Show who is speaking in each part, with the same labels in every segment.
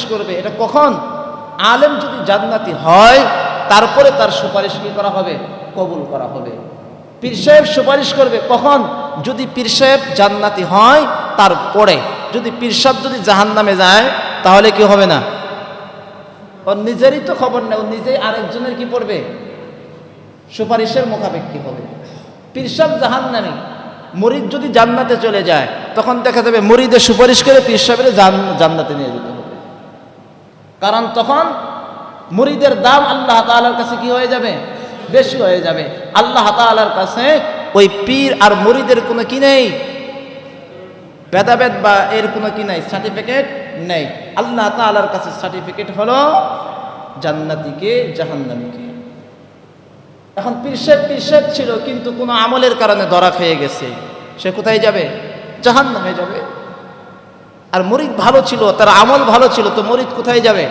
Speaker 1: সুপারিশ করবে, এটা কখন? আলেম যদি জান্নাতি হয়, তারপরে তার সুপারিশ কি করা হবে? কবুল করা হবে। পীর সাহেব সুপারিশ করবে কখন? যদি পীর সাহেব জান্নাতি হয়, তারপরে। যদি পীর সাহেব যদি জাহান নামে যায়, তাহলে কি হবে না? ওর নিজেরই তো খবর নেই, ও নিজেই আরেকজনের কি পড়বে? সুপারিশের মুখাপেক্ষি হবে? পীর সাহেব জাহান নামে মরিদ যদি জান্নাতে চলে যায়, তখন দেখা যাবে মরিদের সুপারিশ করে পীর সাহেবের জান্নাতে নিয়ে যেতে হবে। কারণ তখন মুরিদের দাম আল্লাহ তাআলার কাছে কি হয়ে যাবে? বেশি হয়ে যাবে। আল্লাহ তাআলার কাছে ওই পীর আর মুরিদের কোনো কি নেই? ভেদাভেদ বা এর কোনো কি নাই? সার্টিফিকেট নেই। আল্লাহ তাআলার কাছে সার্টিফিকেট হলো জান্নাতিকে, জাহান্নামীকে। এখন পিরসেব পিরসেব ছিল, কিন্তু কোনো আমলের কারণে ধরা খেয়ে গেছে। সে কোথায় যাবে? জাহান্নামে যাবে। আর মরিদ ভালো ছিল, তার আমল ভালো ছিল, তো মরিদ কোথায় যাবে?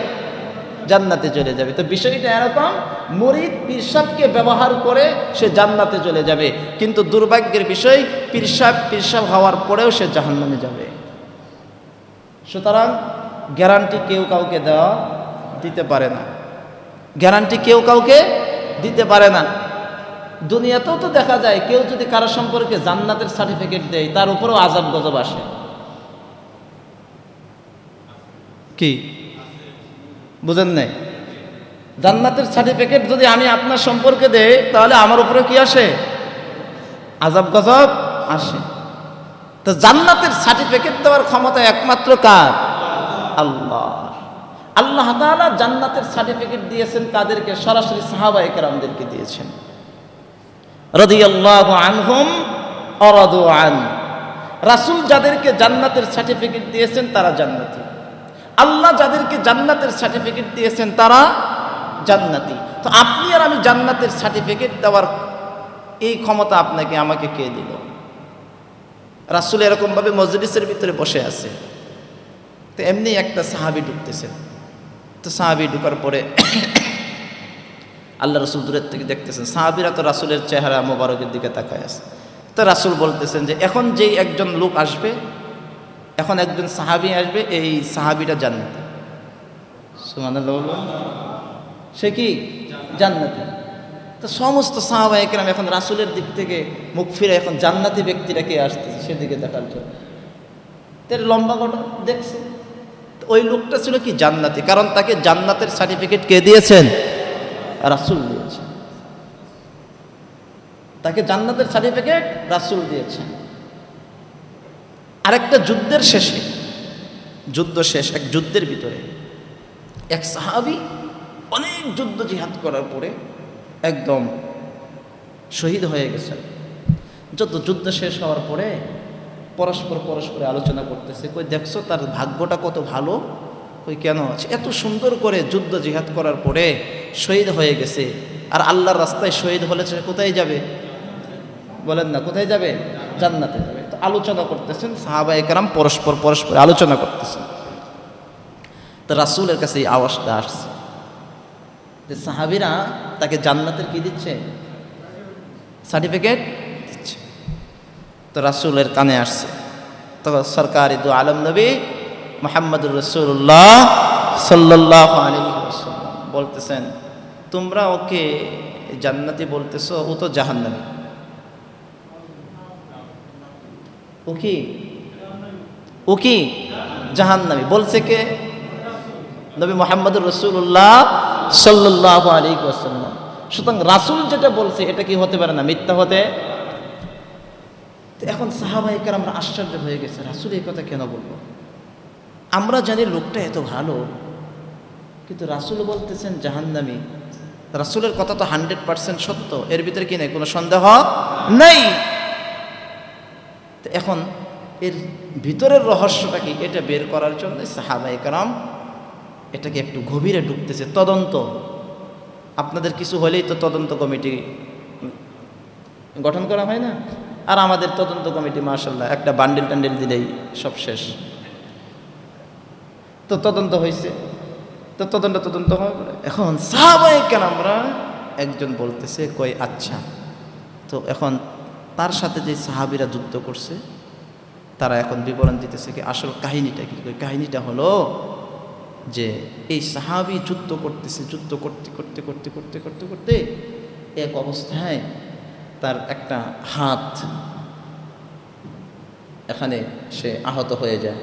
Speaker 1: জান্নাতে চলে যাবে। তো বিষয়টা এরকম, মরিদ পিরসাবকে ব্যবহার করে সে জান্নাতে চলে যাবে। কিন্তু দুর্ভাগ্যের বিষয়, পিরসাব পিরসাব হওয়ার পরেও সে জাহান্নামে যাবে। সুতরাং গ্যারান্টি কেউ কাউকে দেওয়া দিতে পারে না। গ্যারান্টি কেউ কাউকে দিতে পারে না। দুনিয়াতেও তো দেখা যায়, কেউ যদি কারও সম্পর্কে জান্নাতের সার্টিফিকেট দেয়, তার উপরেও আজাব গজব আসে। কি? বুঝেন নাই? জান্নাতের সার্টিফিকেট যদি আমি আপনার সম্পর্কে দেই, তাহলে আমার উপরে কি আসে? আজাব গজব আসে। তো জান্নাতের সার্টিফিকেট দেওয়ার ক্ষমতা একমাত্র কার? আল্লাহ। আল্লাহ তাআলা জান্নাতের সার্টিফিকেট দিয়েছেন কাদেরকে? সরাসরি সাহাবা একরামদেরকে দিয়েছেন। রাদিয়াল্লাহু আনহুম অরাদু আন। রাসূল যাদেরকে জান্নাতের সার্টিফিকেট দিয়েছেন, তারা জান্নাতি। আল্লাহ যাদেরকে জান্নাতের সার্টিফিকেট দিয়েছেন তারা জান্নাতি। তো আপনি আর আমি জান্নাতের সার্টিফিকেট দেওয়ার এই ক্ষমতা আপনাকে, আমাকে কে দিল? রাসূল এরকমভাবে মজলিসের ভিতরে বসে আছে। তো এমনি একটা সাহাবি ঢুকতেছেন তো সাহাবি ঢুকার পরে আল্লাহ রসুল দূরের থেকে দেখতেছেন, সাহাবিরা তো রাসুলের চেহারা মোবারকের দিকে তাকায় আছে। তো রাসুল বলতেছেন যে, এখন যেই একজন লোক আসবে এখন একজন সাহাবি আসবে, এই সাহাবিটা জান্নাতি। সে কি? জান্নাতি। তো সমস্ত সাহাবা একরাম এখন রাসুলের দিক থেকে মুখ ফিরে এখন জান্নাতি ব্যক্তিরা কে আসতেছে সেদিকে দেখার জন্য। তো এর লম্বা ঘটনা, দেখছে। ওই লোকটা ছিল কি? জান্নাতি। কারণ তাকে জান্নাতের সার্টিফিকেট কে দিয়েছেন? রাসুল দিয়েছেন। তাকে জান্নাতের সার্টিফিকেট রাসুল দিয়েছেন। আরেকটা যুদ্ধের শেষে, যুদ্ধ শেষ, এক যুদ্ধের ভিতরে, এক সাহাবি অনেক যুদ্ধ জিহাদ করার পরে একদম শহীদ হয়ে গেছেন যত যুদ্ধ শেষ হওয়ার পরে পরস্পর পরস্পরে আলোচনা করতেছে, কই দেখছ তার ভাগ্যটা কত ভালো? কই কেন আছে? এত সুন্দর করে যুদ্ধ জিহাদ করার পরে শহীদ হয়ে গেছে। আর আল্লাহর রাস্তায় শহীদ হলে সে কোথায় যাবে? বলেন না, কোথায় যাবে? জান্নাতে যাবে। আলোচনা করতেছেন সাহাবা একরাম পরস্পর পরস্পর আলোচনা করতেছেন। তো রাসূলের কাছে এই আওয়াজটা আসছে। যে সাহাবিরা তাকে জান্নাতের কি দিচ্ছে? সার্টিফিকেট দিচ্ছে। তো রাসূলের কানে আসছে। তো সরকারি দু আলম নবী মোহাম্মদুর রসুল্লাহ সাল্লাহ আলী বলতেছেন, তোমরা ওকে জান্নাতি বলতেছো, ও তো জাহান্নামী। ও কি? ও জাহান্নামী। বলছে কে? নবী মোহাম্মদুর রসুল্লাহ সাল্লাহ আলী ওয়াসাল্লাম। সুতরাং রাসুল যেটা বলছে, এটা কি হতে পারে না? মিথ্যা হতে? এখন সাহাবাহিকার আমরা আশ্চর্য হয়ে গেছে, রাসুল এই কথা কেন বলব আমরা জানি লোকটা এত ভালো, কিন্তু রাসুল বলতেছেন জাহান্নামী। রাসুলের কথা তো হান্ড্রেড পার্সেন্ট সত্য, এর ভিতরে কি নেই? কোনো সন্দেহ? নেই। তো এখন এর ভিতরের রহস্যটা কি? এটা বের করার জন্য সাহাবাই কারাম এটাকে একটু গভীরে ঢুকতেছে। তদন্ত। আপনাদের কিছু হলেই তো তদন্ত কমিটি গঠন করা হয় না? আর আমাদের তদন্ত কমিটি মার্শাল্লাহ একটা বান্ডেল টান্ডেল দিলেই সব শেষ। তো তদন্ত হয়েছে তো তদন্ত তদন্ত হওয়ার এখন সাহাবাই কেন আমরা একজন বলতেছে কই আচ্ছা। তো এখন তার সাথে যে সাহাবিরা যুদ্ধ করছে, তারা এখন বিবরণ দিতেছে কি আসল কাহিনীটা কি? কাহিনীটা হলো যে এই সাহাবি যুদ্ধ করতেছে, যুদ্ধ করতে করতে করতে করতে করতে করতে এক অবস্থায় তার একটা হাত এখানে সে আহত হয়ে যায়,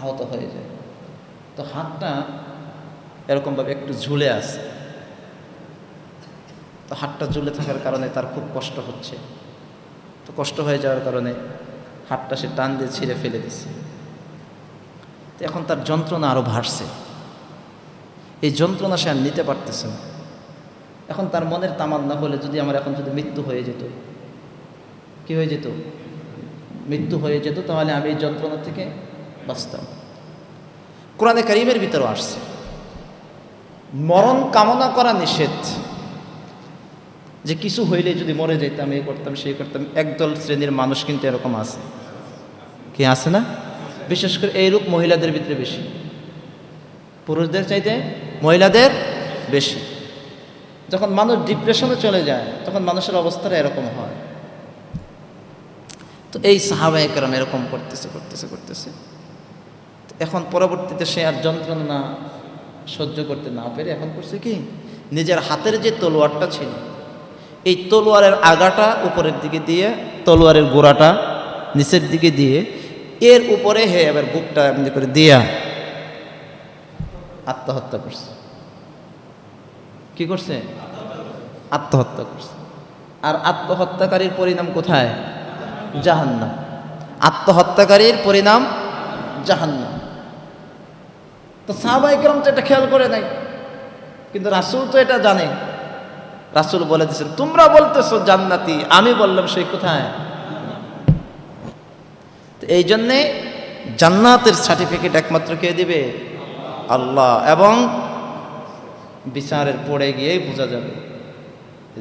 Speaker 1: আহত হয়ে যায়। তো হাতটা এরকমভাবে একটু ঝুলে আছে। তো হাতটা ঝুলে থাকার কারণে তার খুব কষ্ট হচ্ছে। তো কষ্ট হয়ে যাওয়ার কারণে হাতটা সে টান দিয়ে ছিঁড়ে ফেলে দিছে। তো এখন তার যন্ত্রণা আরও বাড়ছে। এই যন্ত্রণা সে আর নিতে পারতেছে না। এখন তার মনের তামান্না হলে যদি আমার এখন যদি মৃত্যু হয়ে যেত, কি হয়ে যেত? মৃত্যু হয়ে যেত, তাহলে আমি এই যন্ত্রণা থেকে বাঁচতাম। কোরআনে কারিমের ভিতরেও আসছে। মরণ কামনা করা নিষেধ। যে কিছু হইলে যদি মরে যেতাম এই করতাম, সে করতাম, একদল শ্রেণির মানুষ কিন্তু এরকম আছে। কি আছে না? বিশেষ করে এইরূপ মহিলাদের ভিতরে বেশি। পুরুষদের চাইতে মহিলাদের বেশি। যখন মানুষ ডিপ্রেশনে চলে যায়, তখন মানুষের অবস্থাটা এরকম হয়। তো এই সাহাবাহ একরম এরকম করতেছে করতেছে করতেছে। এখন পরবর্তীতে সে আর যন্ত্রণা সহ্য করতে না পেরে এখন করছে কি? নিজের হাতের যে তলোয়ারটা ছিল এই তলোয়ারের আগাটা উপরের দিকে দিয়ে, তলোয়ারের গোড়াটা নিচের দিকে দিয়ে, এর উপরে হে এবার বুকটা এমনি করে দিয়া আত্মহত্যা করছে। কি করছে? আত্মহত্যা করছে। আর আত্মহত্যাকারীর পরিণাম কোথায়? জাহান্নাম। আত্মহত্যাকারীর পরিণাম জাহান্নাম। তো সাহবাইকরম তো এটা খেয়াল করে নাই, কিন্তু রাসুল তো এটা জানে। রাসুল বলে দিয়েছেন তোমরা বলতেছো জান্নাতি, আমি বললাম সেই কোথায়? এই জন্যে জান্নাতের সার্টিফিকেট একমাত্র কে দিবে? আল্লাহ। এবং বিচারের পড়ে গিয়েই বোঝা যাবে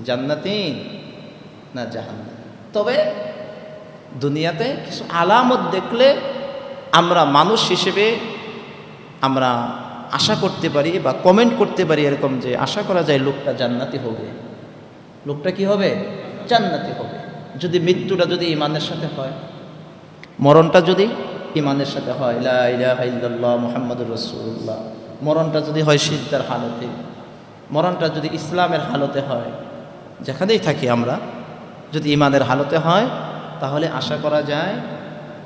Speaker 1: জান্নাতি না জাহান্নাম। তবে দুনিয়াতে কিছু আলামত দেখলে আমরা মানুষ হিসেবে আমরা আশা করতে পারি বা কমেন্ট করতে পারি এরকম যে আশা করা যায় লোকটা জান্নাতি হবে। লোকটা কি হবে? জান্নাতি হবে। যদি মৃত্যুটা যদি ইমানের সাথে হয়, মরণটা যদি ইমানের সাথে হয় ইল্লাল্লাহ মুহাম্মাদুর রাসূলুল্লাহ, মরণটা যদি হয় সিজদার হালতে, মরণটা যদি ইসলামের হালতে হয়, যেখানেই থাকি আমরা, যদি ইমানের হালতে হয়, তাহলে আশা করা যায়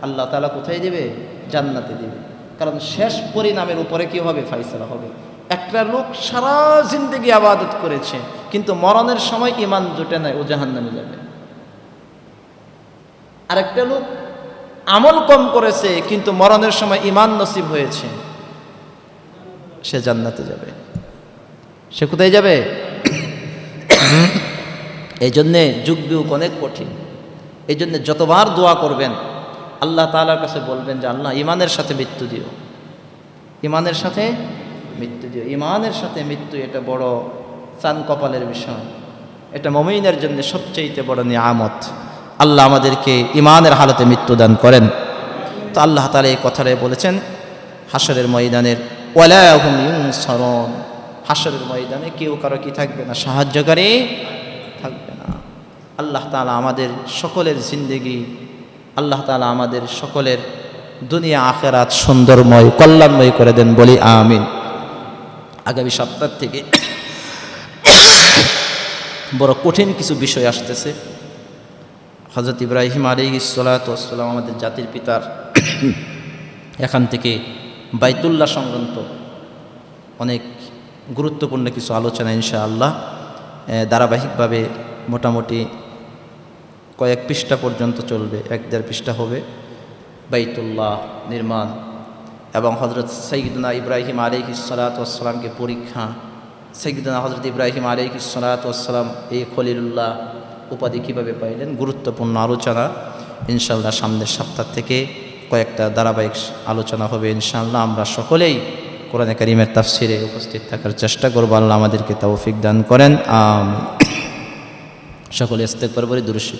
Speaker 1: আল্লাহ তালা কোথায় দেবে? জান্নাতে দেবে। কারণ শেষ পরিণামের উপরে কি হবে ফাইসলা হবে? একটা লোক সারা জিন্দগি আবাদত করেছে, কিন্তু মরণের সময় ইমান জুটে নাই ও জাহান্নামে যাবে। আরেকটা লোক আমল কম করেছে, কিন্তু মরণের সময় ইমান নসিব হয়েছে, সে জান্নাতে যাবে। সে কোথায় যাবে? এই জন্যে যুগ বিয়োগ অনেক কঠিন। এই জন্যে যতবার দোয়া করবেন আল্লাহ তালার কাছে বলবেন যে, আল্লাহ ইমানের সাথে মৃত্যু দিও। ইমানের সাথে মৃত্যু দিও। ইমানের সাথে মৃত্যু এটা বড় চান কপালের বিষয়। এটা মমিনের জন্য সবচেয়ে বড় নিয়ামত। আল্লাহ আমাদেরকে ইমানের হালতে মৃত্যু দান করেন। তো আল্লাহ তালা এই কথাটাই বলেছেন হাসরের ময়দানের ইউনসারুন। হাসরের ময়দানে কেউ কারও কি থাকবে না, সাহায্যকারী থাকবে না। আল্লাহ তালা আমাদের সকলের জিন্দেগি আল্লাহ তালা আমাদের সকলের দুনিয়া, আখেরাত সুন্দরময়, কল্যাণময় করে দেন বলি আমিন। আগামী সপ্তাহ থেকে বড় কঠিন কিছু বিষয় আসতেছে। হজরত ইব্রাহিম আলী সালাতাম আমাদের জাতির পিতার এখান থেকে বাইতুল্লাহ সংক্রান্ত অনেক গুরুত্বপূর্ণ কিছু আলোচনা ইনশাআল্লাহ ধারাবাহিকভাবে মোটামুটি কয়েক পৃষ্ঠা পর্যন্ত চলবে, এক দেড় পৃষ্ঠা হবে। বাইতুল্লাহ নির্মাণ এবং হজরত সঈদুনা ইব্রাহিম আলিক সালাতামকে পরীক্ষা। সঈদুনা হজরত ইব্রাহিম আলিক সালাতাম এই খলিলুল্লাহ উপাধি কীভাবে পাইলেন? গুরুত্বপূর্ণ আলোচনা। ইনশাল্লাহ সামনের সপ্তাহ থেকে কয়েকটা ধারাবাহিক আলোচনা হবে ইনশাল্লাহ আমরা সকলেই কোরআনে করিমের তাফসিরে উপস্থিত থাকার চেষ্টা করব। আল্লাহ আমাদেরকে তৌফিক দান করেন। সকলে ইস্তেক পরবরই দুরুশি